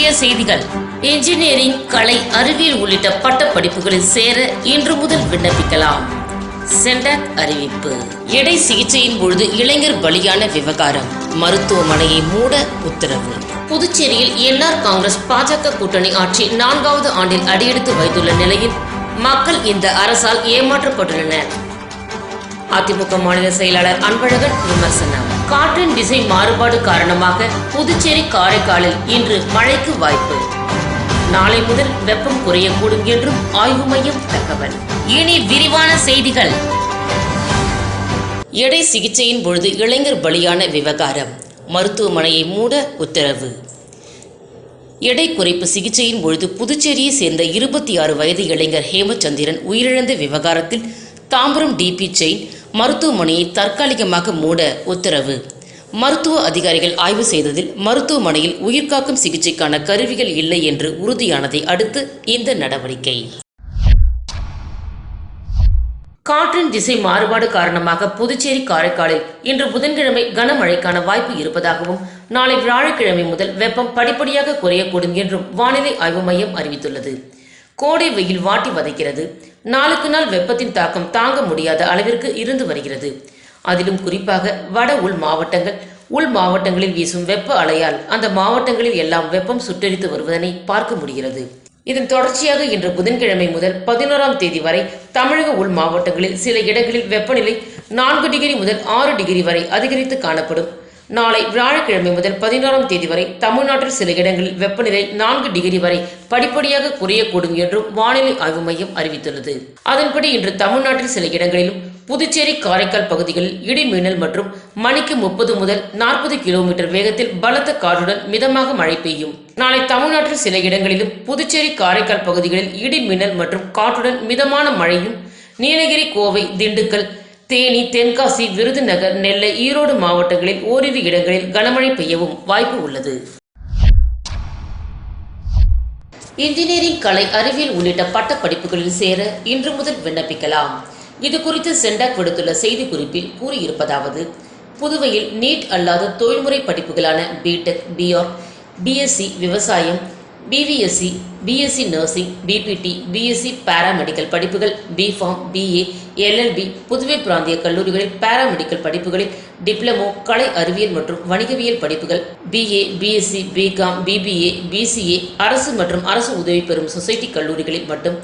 முக்கிய செய்திகள். இன்ஜினியரிங் கலை அறிவியல் உள்ளிட்ட பட்ட படிப்புகளில் சேர இன்று முதல் விண்ணப்பிக்கலாம். சென்டாக் அறிவிப்பு. எடை சிகிச்சையின் பொழுது இளைஞர் பலியான விவகாரம். மருத்துவமனையை மூட உத்தரவு. புதுச்சேரியில் என்ஆர் காங்கிரஸ் பாஜக கூட்டணி ஆட்சி நான்காவது ஆண்டில் அடியெடுத்து வைத்துள்ள நிலையில் மக்கள் இந்த அரசால் ஏமாற்றப்பட்டுள்ளனர். அதிமுக மாநில செயலாளர் அன்பழகன் விமர்சனம். காற்றின் திசை மாறுபாடு காரணமாக புதுச்சேரி காரைக்காலில் இன்று மழைக்கு வாய்ப்பு. நாளை முதல் வெப்பம் குறையக்கூடும் என்றும் ஆய்வு மையம் தகவல். இனி விரிவான செய்திகள். எடை சிகிச்சையின் பொழுது இளைஞர் பலியான விவகாரம். மருத்துவமனையை மூட உத்தரவு. எடை குறைப்பு சிகிச்சையின் பொழுது புதுச்சேரியை சேர்ந்த இருபத்தி ஆறு வயது இளைஞர் ஹேமச்சந்திரன் உயிரிழந்த விவகாரத்தில் தாம்பரம் டிபி செயின் மருத்துவமனையை தற்காலிகமாக மூட உத்தரவு. மருத்துவ அதிகாரிகள் ஆய்வு செய்ததில் மருத்துவமனையில் உயிர்காக்கும் சிகிச்சைக்கான கருவிகள் இல்லை என்று உறுதியானதை அடுத்து இந்த நடவடிக்கை. காற்றின் திசை மாறுபாடு காரணமாக புதுச்சேரி காரைக்காலில் இன்று புதன்கிழமை கனமழைக்கான வாய்ப்பு இருப்பதாகவும் நாளை வியாழக்கிழமை முதல் வெப்பம் படிப்படியாக குறையக்கூடும் என்றும் வானிலை ஆய்வு மையம் அறிவித்துள்ளது. கோடை வெயில் வாட்டி வதைக்கிறது. நாளுக்கு நாள் வெப்பத்தின் தாக்கம் தாங்க முடியாத அளவிற்கு இருந்து வருகிறது. அதிலும் குறிப்பாக வட உள் மாவட்டங்கள். உள் மாவட்டங்களில் வீசும் வெப்ப அலையால் அந்த மாவட்டங்களில் எல்லாம் வெப்பம் சுட்டெரித்து வருவதனை பார்க்க முடிகிறது. இதன் தொடர்ச்சியாக இன்று புதன்கிழமை முதல் பதினோராம் தேதி வரை தமிழக உள் மாவட்டங்களில் சில இடங்களில் வெப்பநிலை நான்கு டிகிரி முதல் ஆறு டிகிரி வரை அதிகரித்து காணப்படும். நாளை வியாழக்கிழமை முதல் பதினோராம் தேதி வரை தமிழ்நாட்டில் சில இடங்களில் வெப்பநிலை நான்கு டிகிரி வரை படிப்படியாக குறையக்கூடும் என்றும் வானிலை ஆய்வு மையம் அறிவித்துள்ளது. அதன்படி இன்று தமிழ்நாட்டில் சில இடங்களிலும் புதுச்சேரி காரைக்கால் பகுதிகளில் இடி மின்னல் மற்றும் மணிக்கு முப்பது முதல் நாற்பது கிலோமீட்டர் வேகத்தில் பலத்த காற்றுடன் மிதமாக மழை பெய்யும். நாளை தமிழ்நாட்டில் சில இடங்களிலும் புதுச்சேரி காரைக்கால் பகுதிகளில் இடி மின்னல் மற்றும் காற்றுடன் மிதமான மழையும் நீலகிரி கோவை திண்டுக்கல் தேனி தென்காசி விருதுநகர் நெல்லை ஈரோடு மாவட்டங்களில் ஓரிரு இடங்களில் கனமழை பெய்யவும் வாய்ப்பு உள்ளது. இன்ஜினியரிங் கலை அறிவியல் உள்ளிட்ட பட்ட படிப்புகளில் சேர இன்று முதல் விண்ணப்பிக்கலாம். இது குறித்து சென்டாக் விடுத்துள்ள செய்திக்குறிப்பில் கூறியிருப்பதாவது புதுவையில் நீட் அல்லாத தொழில்முறை படிப்புகளான பிடெக் பிஆர் பிஎஸ்சி விவசாயம் BVSc BSc nursing BPT BSc paramedical படிப்புகள் பிஃபார்ம் பிஏ எல்எல்பி புதுவை பிராந்திய கல்லூரிகளில் பாராமெடிக்கல் படிப்புகளில் டிப்ளமோ கலை அறிவியல் மற்றும் வணிகவியல் படிப்புகள் BA BSc BCom BBA BCA அரசு மற்றும் அரசு உதவி பெறும் சொசைட்டி கல்லூரிகளில் மட்டும்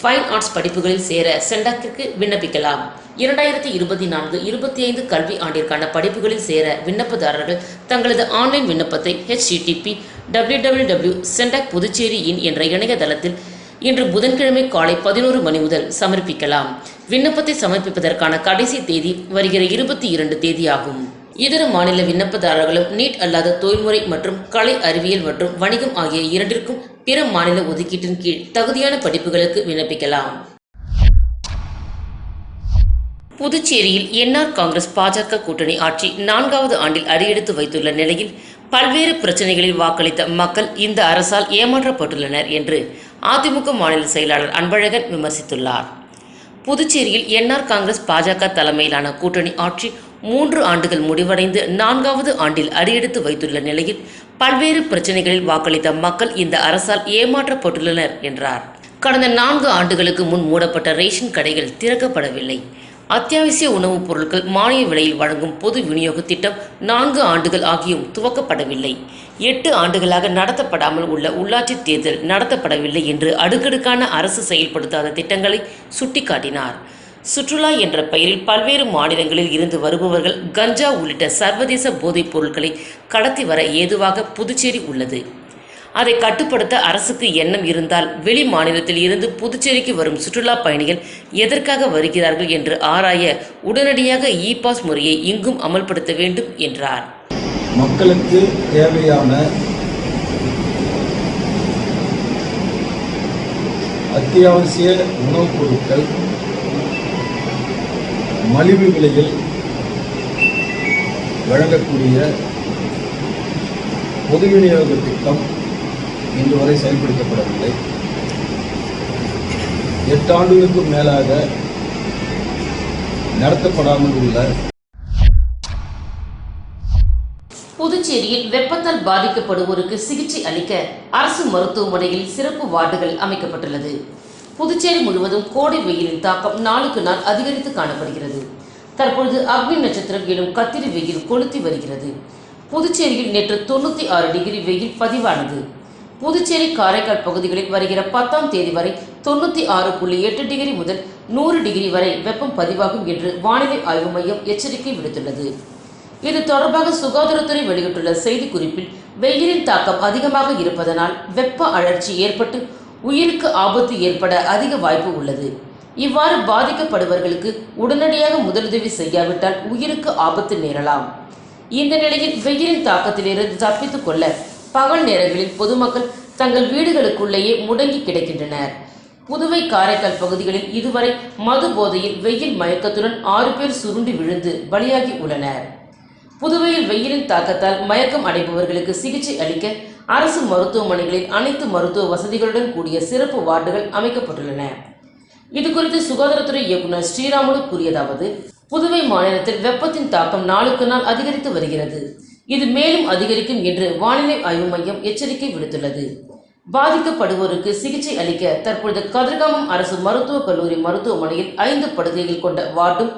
ஃபைன் ஆர்ட்ஸ் படிப்புகளில் சேர சென்டாக்கிற்கு விண்ணப்பிக்கலாம். இரண்டாயிரத்தி இருபத்தி நான்கு இருபத்தி ஐந்து கல்வி ஆண்டிற்கான படிப்புகளில் சேர விண்ணப்பதாரர்கள் தங்களது ஆன்லைன் விண்ணப்பத்தை HTTP W W W Centac Puducherry in என்ற இணையதளத்தில் இன்று புதன்கிழமை காலை பதினோரு மணி முதல் சமர்ப்பிக்கலாம். விண்ணப்பத்தை சமர்ப்பிப்பதற்கான கடைசி தேதி வருகிற இருபத்தி இரண்டு தேதி ஆகும் இதர மாநில விண்ணப்பதாரர்களும் நீட் அல்லாத தொழில்முறை மற்றும் கலை அறிவியல் மற்றும் வணிகம் ஆகிய இரண்டிற்கும் பிற மாநில ஒதுக்கீட்டின் கீழ் தகுதியான படிப்புகளுக்கு விண்ணப்பிக்கலாம். புதுச்சேரியில் என்ஆர் காங்கிரஸ் பாஜக கூட்டணி ஆட்சி நான்காவது ஆண்டில் அடியெடுத்து வைத்துள்ள நிலையில் பல்வேறு பிரச்சனைகளில் வாக்களித்த மக்கள் இந்த அரசால் ஏமாற்றப்பட்டுள்ளனர் என்று அதிமுக மாநில செயலாளர் அன்பழகன் விமர்சித்துள்ளார். புதுச்சேரியில் என்ஆர் காங்கிரஸ் பாஜக தலைமையிலான கூட்டணி ஆட்சி மூன்று ஆண்டுகள் முடிவடைந்து நான்காவது ஆண்டில் அடியெடுத்து வைத்துள்ள நிலையில் பல்வேறு பிரச்சனைகளில் வாக்களித்த மக்கள் இந்த அரசால் ஏமாற்றப்பட்டுள்ளனர் என்றார். கடந்த நான்கு ஆண்டுகளுக்கு முன் மூடப்பட்ட ரேஷன் கடைகள் திறக்கப்படவில்லை. அத்தியாவசிய உணவுப் பொருட்கள் மானிய விலையில் வழங்கும் பொது விநியோக திட்டம் நான்கு ஆண்டுகள் ஆகியும் துவக்கப்படவில்லை. எட்டு ஆண்டுகளாக நடத்தப்படாமல் உள்ள உள்ளாட்சி தேர்தல் நடத்தப்படவில்லை என்று அடுக்கடுக்கான அரசு செயல்படுத்தாத திட்டங்களை சுட்டிக்காட்டினார். சுற்றுலா என்ற பெயரில் பல்வேறு மாநிலங்களில் இருந்து வருபவர்கள் கஞ்சா உள்ளிட்ட சர்வதேச போதைப் பொருட்களை கடத்தி வர ஏதுவாக புதுச்சேரி உள்ளது. அதை கட்டுப்படுத்த அரசுக்கு எண்ணம் இருந்தால் வெளி மாநிலத்தில் இருந்து புதுச்சேரிக்கு வரும் சுற்றுலா பயணிகள் எதற்காக வருகிறார்கள் என்று ஆராய உடனடியாக இ பாஸ் முறையை இங்கும் அமல்படுத்த வேண்டும் என்றார். மக்களுக்கு தேவையான அத்தியாவசிய உணவுப் பொருட்கள் மலிவு விலையில் வழங்கக்கூடிய பொது விநியோக திட்டம் இன்று வரை செயல்படுத்தப்படவில்லை. எட்டு ஆண்டுகளுக்கும் மேலாக நடத்தப்படாமல் உள்ள புதுச்சேரியில் வெப்பத்தால் பாதிக்கப்படுவோருக்கு சிகிச்சை அளிக்க அரசு மருத்துவமனையில் சிறப்பு வார்டுகள் அமைக்கப்பட்டுள்ளது. புதுச்சேரி முழுவதும் கோடை வெயிலின் தாக்கம் நாளுக்கு நாள் அதிகரித்து காணப்படுகிறது. தற்பொழுது அக்னி நட்சத்திரம் எனும் கத்திரி வெயில் கொளுத்தி வருகிறது. புதுச்சேரியில் நேற்று தொண்ணூத்தி ஆறு டிகிரி வெயில் பதிவானது. புதுச்சேரி காரைக்கால் பகுதிகளில் வருகிற பத்தாம் தேதி வரை தொண்ணூற்றி ஆறு புள்ளி எட்டு டிகிரி முதல் நூறு டிகிரி வரை வெப்பம் பதிவாகும் என்று வானிலை ஆய்வு மையம் எச்சரிக்கை விடுத்துள்ளது. இது தொடர்பாக சுகாதாரத்துறை வெளியிட்டுள்ள செய்திக்குறிப்பில் வெயிலின் தாக்கம் அதிகமாக இருப்பதனால் வெப்ப அழற்சி ஏற்பட்டு உயிருக்கு ஆபத்து ஏற்பட அதிக வாய்ப்பு உள்ளது. இவ்வாறு பாதிக்கப்படுபவர்களுக்கு உடனடியாக முதலுதவி செய்யாவிட்டால் உயிருக்கு ஆபத்து நேரலாம். இந்த நிலையில் வெயிலின் தாக்கத்திலிருந்து தப்பித்துக் கொள்ள பகல் நேரங்களில் பொதுமக்கள் தங்கள் வீடுகளுக்குள்ளேயே முடங்கி கிடக்கின்றனர். புதுவை காரைக்கால் பகுதிகளில் இதுவரை மது போதையில் வெயில் மயக்கத்துடன் ஆறு பேர் சுருண்டு விழுந்து பலியாகி உள்ளனர். புதுவையில் வெயிலின் தாக்கத்தால் மயக்கம் அடைபவர்களுக்கு சிகிச்சை அளிக்க அரசு மருத்துவமனைகளில் அனைத்து மருத்துவ வசதிகளுடன் கூடிய சிறப்பு வார்டுகள் அமைக்கப்பட்டுள்ளன. இதுகுறித்து சுகாதாரத்துறை இயக்குநர் ஸ்ரீராமுலு கூறியதாவது புதுவை மாநிலத்தில் வெப்பத்தின் தாக்கம் நாளுக்கு நாள் அதிகரித்து வருகிறது. இது மேலும் அதிகரிக்கும் என்று வானிலை ஆய்வு மையம் எச்சரிக்கை விடுத்துள்ளது. பாதிக்கப்படுவோருக்கு சிகிச்சை அளிக்க தற்பொழுது கதிர்காமம் அரசு மருத்துவக் கல்லூரி மருத்துவமனையில் ஐந்து படுகைகள் கொண்ட வார்டும்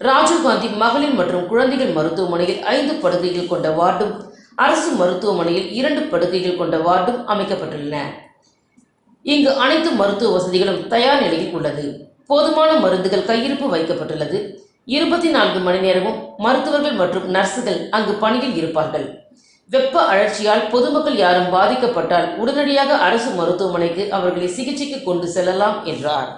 ராஜீவ்காந்தி மகளிர் மற்றும் குழந்தைகள் மருத்துவமனையில் ஐந்து படுகைகள் கொண்ட வார்டும் அரசு மருத்துவமனையில் இரண்டு படுகைகள் கொண்ட வார்டும் அமைக்கப்பட்டுள்ளன. இங்கு அனைத்து மருத்துவ வசதிகளும் தயார் நிலையில் உள்ளது. போதுமான மருந்துகள் கையிருப்பு வைக்கப்பட்டுள்ளது. இருபத்தி நான்கு மணி நேரமும் மருத்துவர்கள் மற்றும் நர்சுகள் அங்கு பணியில் இருப்பார்கள். வெப்ப அழற்சியால் பொதுமக்கள் யாரும் பாதிக்கப்பட்டால் உடனடியாக அரசு மருத்துவமனைக்கு அவர்களை சிகிச்சைக்கு கொண்டு செல்லலாம் என்றார்.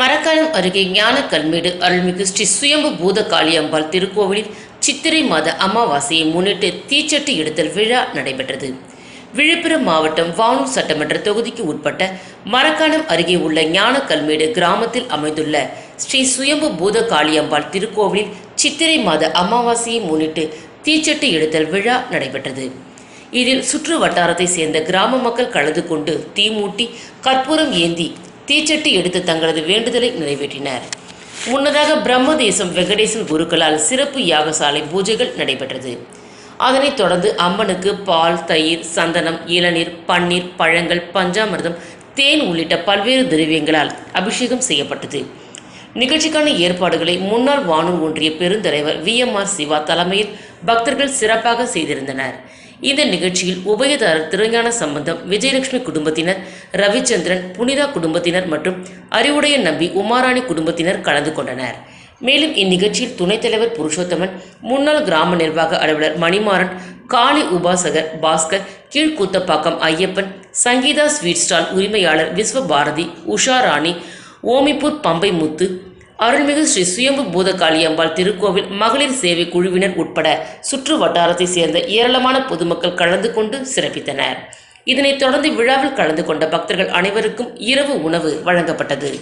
மரக்காலம் அருகே ஞான கல்மேடு அருள்மிகு ஸ்ரீ சுயம்பு பூத காளியம்பாள் திருக்கோவிலில் சித்திரை மாத அமாவாசையை முன்னிட்டு தீச்சட்டு எடுத்தல் விழா நடைபெற்றது. விழுப்புரம் மாவட்டம் வானூர் சட்டமன்ற தொகுதிக்கு உட்பட்ட மரக்காணம் அருகே உள்ள ஞான கல்மேடு கிராமத்தில் அமைந்துள்ள ஸ்ரீ சுயம்பு பூத காளியம்பாள் திருக்கோவிலில் சித்திரை மாத அமாவாசையை முன்னிட்டு தீச்சட்டு எடுத்தல் விழா நடைபெற்றது. இதில் சுற்று வட்டாரத்தை சேர்ந்த கிராம மக்கள் கலந்து கொண்டு தீ மூட்டி கற்பூரம் ஏந்தி தீச்சட்டு எடுத்து தங்களது வேண்டுதலை நிறைவேற்றினர். முன்னதாக பிரம்மதேசம் வெங்கடேசன் குருக்களால் சிறப்பு யாகசாலை பூஜைகள் நடைபெற்றது. அதனைத் தொடர்ந்து அம்மனுக்கு பால் தயிர் சந்தனம் இளநீர் பன்னீர் பழங்கள் பஞ்சாமிர்தம் தேன் உள்ளிட்ட பல்வேறு திரவியங்களால் அபிஷேகம் செய்யப்பட்டது. நிகழ்ச்சிக்கான ஏற்பாடுகளை முன்னாள் வானூர் ஒன்றிய பெருந்தலைவர் வி. எம். ஆர். சிவா தலைமையில் பக்தர்கள் சிறப்பாக செய்திருந்தனர். இந்த நிகழ்ச்சியில் உபயதாரர் திருஞான சம்பந்தம் விஜயலட்சுமி குடும்பத்தினர் ரவிச்சந்திரன் புனிதா குடும்பத்தினர் மற்றும் அறிவுடைய நம்பி உமாராணி குடும்பத்தினர் கலந்து கொண்டனர். மேலும் இந்நிகழ்ச்சியில் துணைத் தலைவர் புருஷோத்தமன் முன்னாள் கிராம நிர்வாக அலுவலர் மணிமாறன் காளி உபாசகர் பாஸ்கர் கீழ்கூத்தப்பாக்கம் ஐயப்பன் சங்கீதா ஸ்வீட் ஸ்டால் உரிமையாளர் விஸ்வபாரதி உஷா ராணி ஓமிப்பூர் பம்பை முத்து அருள்மிகு ஸ்ரீ சுயம்பு பூதகாளியம்பாள் திருக்கோவில் மகளிர் சேவை குழுவினர் உட்பட சுற்று வட்டாரத்தை சேர்ந்த ஏராளமான பொதுமக்கள் கலந்து கொண்டு சிறப்பித்தனர். இதனைத் தொடர்ந்து விழாவில் கலந்து கொண்ட பக்தர்கள் அனைவருக்கும் இரவு உணவு வழங்கப்பட்டது.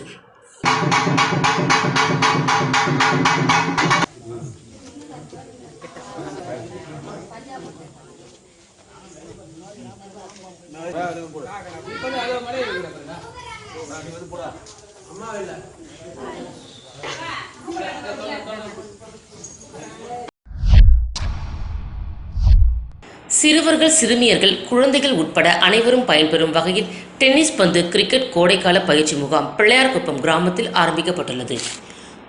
சிறுவர்கள் சிறுமியர்கள் குழந்தைகள் உட்பட அனைவரும் பயன்பெறும் வகையில் டென்னிஸ் பந்து கிரிக்கெட் கோடைக்கால பயிற்சி முகாம் பிள்ளையார்குப்பம் கிராமத்தில் ஆரம்பிக்கப்பட்டுள்ளது.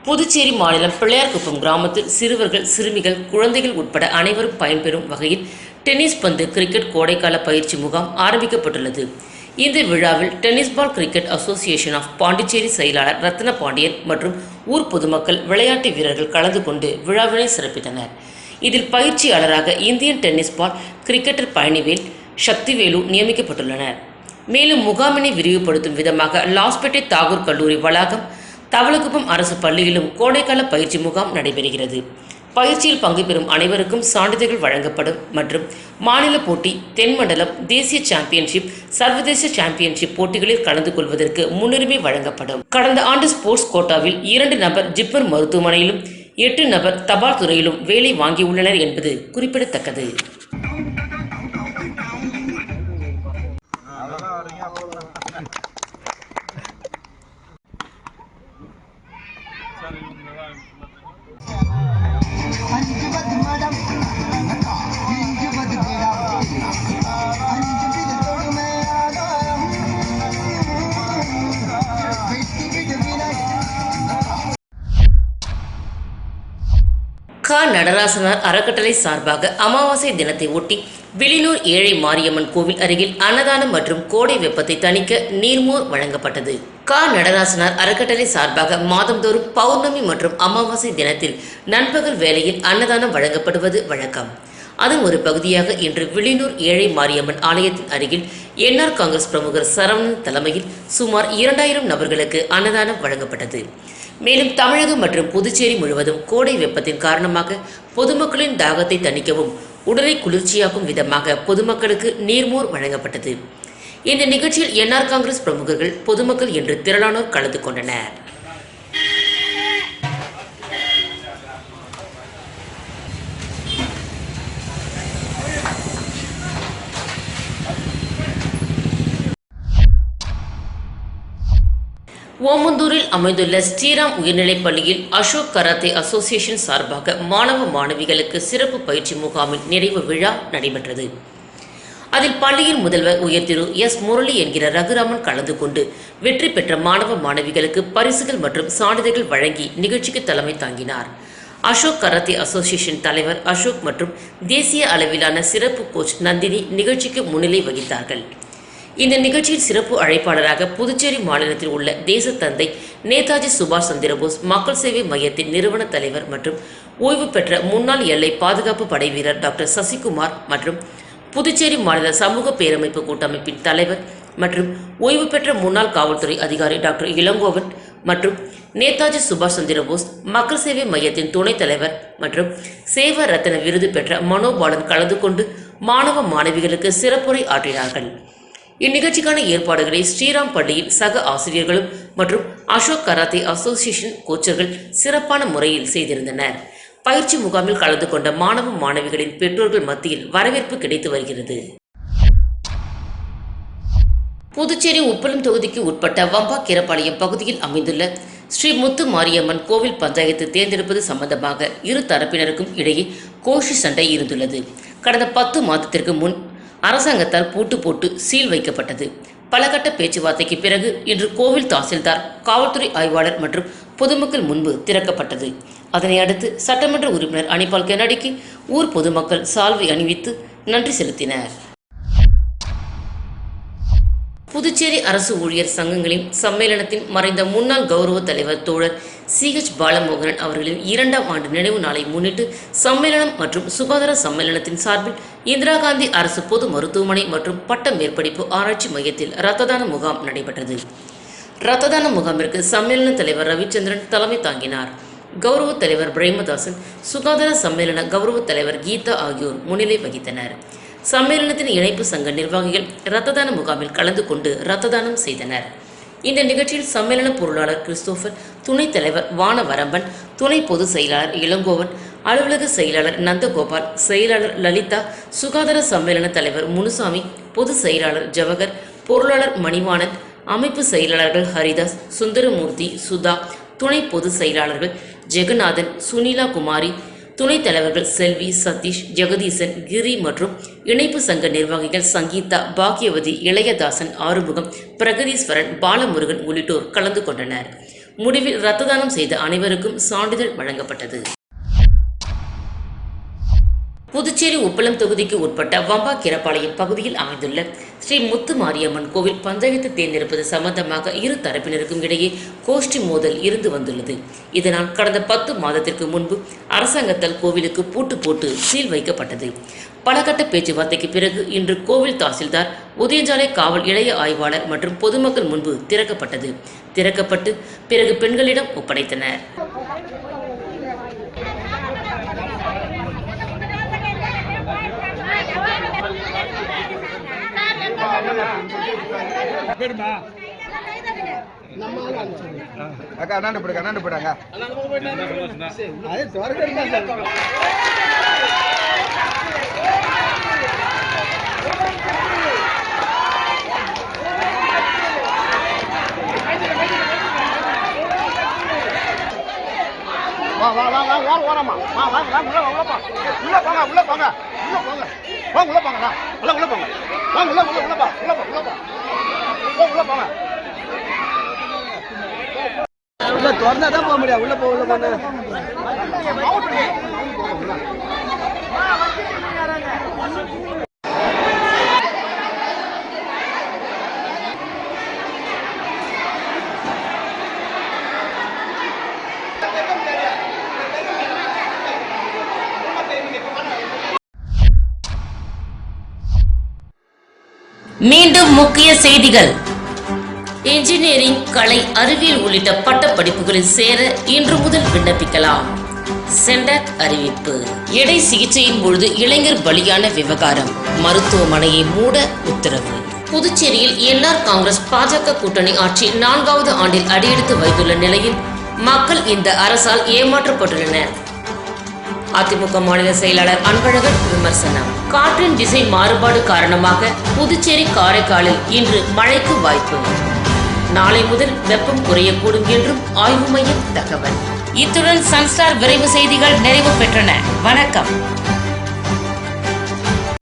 புதுச்சேரி மாநிலம் பிள்ளையார்குப்பம் கிராமத்தில் சிறுவர்கள் சிறுமிகள் குழந்தைகள் உட்பட அனைவரும் பயன்பெறும் வகையில் டென்னிஸ் பந்து கிரிக்கெட் கோடைக்கால பயிற்சி முகாம் ஆரம்பிக்கப்பட்டுள்ளது. இந்த விழாவில் tennis ball cricket association of Pondicherry செயலாளர் ரத்ன பாண்டியன் மற்றும் ஊர் பொதுமக்கள் விளையாட்டு வீரர்கள் கலந்து கொண்டு விழாவினை சிறப்பித்தனர். இதில் பயிற்சியாளராக Indian tennis ball cricketer Palanivel Sakthivelu நியமிக்கப்பட்டுள்ளனர். மேலும் முகாமினை விரிவுபடுத்தும் விதமாக லாஸ்பேட்டை தாகூர் கல்லூரி வளாகம் தவளக்குப்பம் அரசு பள்ளியிலும் கோடைக்கால பயிற்சி முகாம் நடைபெறுகிறது. பயிற்சியில் பங்கு பெறும் அனைவருக்கும் சான்றிதழ்கள் வழங்கப்படும் மற்றும் மாநில போட்டி தென்மண்டலம் தேசிய சாம்பியன்ஷிப் சர்வதேச சாம்பியன்ஷிப் போட்டிகளில் கலந்து கொள்வதற்கு முன்னுரிமை வழங்கப்படும். கடந்த ஆண்டு ஸ்போர்ட்ஸ் கோட்டாவில் இரண்டு நபர் ஜிப்மர் மருத்துவமனையிலும் எட்டு நபர் தபால் துறையிலும் வேலை வாங்கியுள்ளனர் என்பது குறிப்பிடத்தக்கது. க நடராசனார் அறக்கட்டளை சார்பாக அமாவாசை தினத்தை ஒட்டி விளினூர் ஏழை மாரியம்மன் கோவில் அருகில் அன்னதானம் மற்றும் கோடை வெப்பத்தை தணிக்க நீர்மோர் வழங்கப்பட்டது. க நடராசனார் அறக்கட்டளை சார்பாக மாதந்தோறும் பௌர்ணமி மற்றும் அமாவாசை தினத்தில் நண்பகல் வேளையில் அன்னதானம் வழங்கப்படுவது வழக்கம். அதன் ஒரு பகுதியாக இன்று விளினூர் ஏழை மாரியம்மன் ஆலயத்தின் அருகில் என்ஆர் காங்கிரஸ் பிரமுகர் சரவணன் தலைமையில் சுமார் இரண்டாயிரம் நபர்களுக்கு அன்னதானம் வழங்கப்பட்டது. மேலும் தமிழகம் மற்றும் புதுச்சேரி முழுவதும் கோடை வெப்பத்தின் காரணமாக பொதுமக்களின் தாகத்தை தணிக்கவும் உடலை குளிர்ச்சியாக்கும் விதமாக பொதுமக்களுக்கு நீர்மோர் வழங்கப்பட்டது. இந்த நிகழ்ச்சியில் என்ஆர் காங்கிரஸ் பிரமுகர்கள் பொதுமக்கள் என்று திரளானோர் கலந்து கொண்டனர். ஓமந்தூரில் அமைந்துள்ள ஸ்ரீராம் உயர்நிலைப் பள்ளியில் அசோக் கராத்தே அசோசியேஷன் சார்பாக மாணவ மாணவிகளுக்கு சிறப்பு பயிற்சி முகாமின் நிறைவு விழா நடைபெற்றது. அதில் பள்ளியின் முதல்வர் உயர் திரு எஸ் முரளி என்கிற ரகுராமன் கலந்து கொண்டு வெற்றி பெற்ற மாணவ மாணவிகளுக்கு பரிசுகள் மற்றும் சான்றிதழ்கள் வழங்கி நிகழ்ச்சிக்கு தலைமை தாங்கினார். அசோக் கராத்தே அசோசியேஷன் தலைவர் அசோக் மற்றும் தேசிய அளவிலான சிறப்பு கோச் நந்தினி நிகழ்ச்சிக்கு முன்னிலை வகித்தார்கள். இந்த நிகழ்ச்சியில் சிறப்பு அழைப்பாளராக புதுச்சேரி மாநிலத்தில் உள்ள தேசத்தந்தை நேதாஜி சுபாஷ் சந்திரபோஸ் மக்கள் சேவை மையத்தின் நிறுவன தலைவர் மற்றும் ஓய்வு பெற்ற முன்னாள் எல்லை பாதுகாப்பு படை வீரர் டாக்டர் சசிகுமார் மற்றும் புதுச்சேரி மாநில சமூக பேரமைப்பு கூட்டமைப்பின் தலைவர் மற்றும் ஓய்வு பெற்ற முன்னாள் காவல்துறை அதிகாரி டாக்டர் இளங்கோவன் மற்றும் நேதாஜி சுபாஷ் சந்திரபோஸ் மக்கள் சேவை மையத்தின் துணைத் தலைவர் மற்றும் சேவ ரத்ன விருது பெற்ற மனோபாலன் கலந்து கொண்டு மாணவ மாணவிகளுக்கு சிறப்புரை ஆற்றினார்கள். இந்நிகழ்ச்சிக்கான ஏற்பாடுகளை ஸ்ரீராம் பள்ளியின் சக ஆசிரியர்களும் மற்றும் அசோக் கராத்தே அசோசியேஷன் கோச்சர்கள் சிறப்பான முறையில் செய்திருந்தனர். பயிற்சி முகாமில் கலந்து கொண்ட மாணவ மாணவிகளின் பெற்றோர்கள் மத்தியில் வரவேற்பு கிடைத்து வருகிறது. புதுச்சேரி உப்பளம் தொகுதிக்கு உட்பட்ட வம்பா கீரப்பாளையம் பகுதியில் அமைந்துள்ள ஸ்ரீ முத்து மாரியம்மன் கோவில் பஞ்சாயத்து தேர்ந்தெடுப்பது சம்பந்தமாக இரு தரப்பினருக்கும் இடையே கோஷி சண்டை இருந்துள்ளது. கடந்த பத்து மாதத்திற்கு முன் அரசாங்கத்தால் பூட்டு போட்டு சீல் வைக்கப்பட்டது. பலகட்ட பேச்சுவார்த்தைக்கு பிறகு இன்று கோவில் தாசில்தார் காவல்துறை ஆய்வாளர் மற்றும் பொதுமக்கள் முன்பு திறக்கப்பட்டது. அதனை அடுத்து சட்டமன்ற உறுப்பினர் அனிபால் கென்னடிக்கு ஊர் பொதுமக்கள் சால்வை அணிவித்து நன்றி செலுத்தினர். புதுச்சேரி அரசு ஊழியர் சங்கங்களின் சம்மேளனத்தின் மறைந்த முன்னாள் கௌரவ தலைவர் தோழர் சிஹெச் பாலமோகனன் அவர்களின் இரண்டாம் ஆண்டு நினைவு நாளை முன்னிட்டு சம்மேளனம் மற்றும் சுகாதார சம்மேளனத்தின் சார்பில் இந்திரா காந்தி அரசு பொது மருத்துவமனை மற்றும் பட்ட மேற்படிப்பு ஆராய்ச்சி மையத்தில் இரத்த தான முகாம் நடைபெற்றது. இரத்த தான முகாமிற்கு சம்மேளன தலைவர் ரவிச்சந்திரன் தலைமை தாங்கினார். கௌரவ தலைவர் பிரேமதாசன் சுகாதார சம்மேளன கௌரவ தலைவர் கீதா ஆகியோர் முன்னிலை வகித்தனர். சம்மேளனத்தின் இணைப்பு சங்க நிர்வாகிகள் இரத்த தான முகாமில் கலந்து கொண்டு இரத்த தானம் செய்தனர். இந்த நிகழ்ச்சியில் சம்மேளன பொருளாளர் கிறிஸ்தோபர் துணைத் தலைவர் வானவரம்பன் துணை பொதுச் செயலாளர் இளங்கோவன் அலுவலக செயலாளர் நந்தகோபால் செயலாளர் லலிதா சுகாதார சம்மேளன தலைவர் முனுசாமி பொதுச் செயலாளர் ஜவகர் பொருளாளர் மணிவாணன் அமைப்பு செயலாளர்கள் ஹரிதாஸ் சுந்தரமூர்த்தி சுதா துணை பொதுச் செயலாளர்கள் ஜெகநாதன் சுனிலா குமாரி துணைத் தலைவர்கள் செல்வி சதீஷ் ஜெகதீசன் கிரி மற்றும் இணைப்பு சங்க நிர்வாகிகள் சங்கீதா பாக்யவதி இளையதாசன் ஆறுமுகம் பிரகதீஸ்வரன் பாலமுருகன் உள்ளிட்டோர் கலந்து கொண்டனர். முடிவில் ரத்த தானம் செய்த அனைவருக்கும் சான்றிதழ் வழங்கப்பட்டது. புதுச்சேரி உப்பளம் தொகுதிக்கு உட்பட்ட வம்பா கிரப்பாளையம் பகுதியில் அமைந்துள்ள ஸ்ரீ முத்து மாரியம்மன் கோவில் பஞ்சாயத்து தேர்ந்தெடுப்பது சம்பந்தமாக இரு தரப்பினருக்கும் இடையே கோஷ்டி மோதல் இருந்து வந்துள்ளது. இதனால் கடந்த பத்து மாதத்திற்கு முன்பு அரசாங்கத்தால் கோவிலுக்கு பூட்டு போட்டு சீல் வைக்கப்பட்டது. பலகட்ட பேச்சுவார்த்தைக்கு பிறகு இன்று கோவில் தாசில்தார் உதயஞ்சாலை காவல் இளைய ஆய்வாளர் மற்றும் பொதுமக்கள் முன்பு திறக்கப்பட்டது. திறக்கப்பட்டு பிறகு பெண்களிடம் ஒப்படைத்தனர். அக்கா அண்ணாண்டு போடுங்க அண்ணாண்டு போயிடாங்க அது திறக்க வா வா வா வா வா ஓரமா. வா வா வா உள்ள உள்ள போங்க. உள்ள போங்க உள்ள போங்க. வாங்க உள்ள போங்க வா. உள்ள உள்ள போங்க. வாங்க உள்ள உள்ள உள்ள போ உள்ள போ உள்ள போ. போ, உள்ள போங்க. உள்ள திறந்தா தான் போக முடியாது. உள்ள போ உள்ள போன மீண்டும் முக்கிய செய்திகள். இன்ஜினியரிங் கலை அறிவியல் உள்ளிட்ட பட்டப்படிப்புகளில் சேர இன்று முதல் விண்ணப்பிக்கலாம். சென்டாக் அறிவிப்பு. எடை சிகிச்சையின் பொழுது இளைஞர் பலியான விவகாரம். மருத்துவமனையை மூட உத்தரவு. புதுச்சேரியில் என்ஆர் காங்கிரஸ் பாஜக கூட்டணி ஆட்சி நான்காவது ஆண்டில் அடியெடுத்து வைத்துள்ள நிலையில் மக்கள் இந்த அரசால் ஏமாற்றப்பட்டுள்ளனர். அதிமுக மாநில செயலாளர் அன்பழகன் விமர்சனம். காற்றின் திசை மாறுபாடு காரணமாக புதுச்சேரி காரைக்காலில் இன்று மழைக்கு வாய்ப்பு. நாளை முதல் வெப்பம் குறையக்கூடும் என்றும் ஆய்வு மையம் தகவல். இத்துடன் சன்ஸ்டார் விரைவு செய்திகள் நிறைவு பெற்றன. வணக்கம்.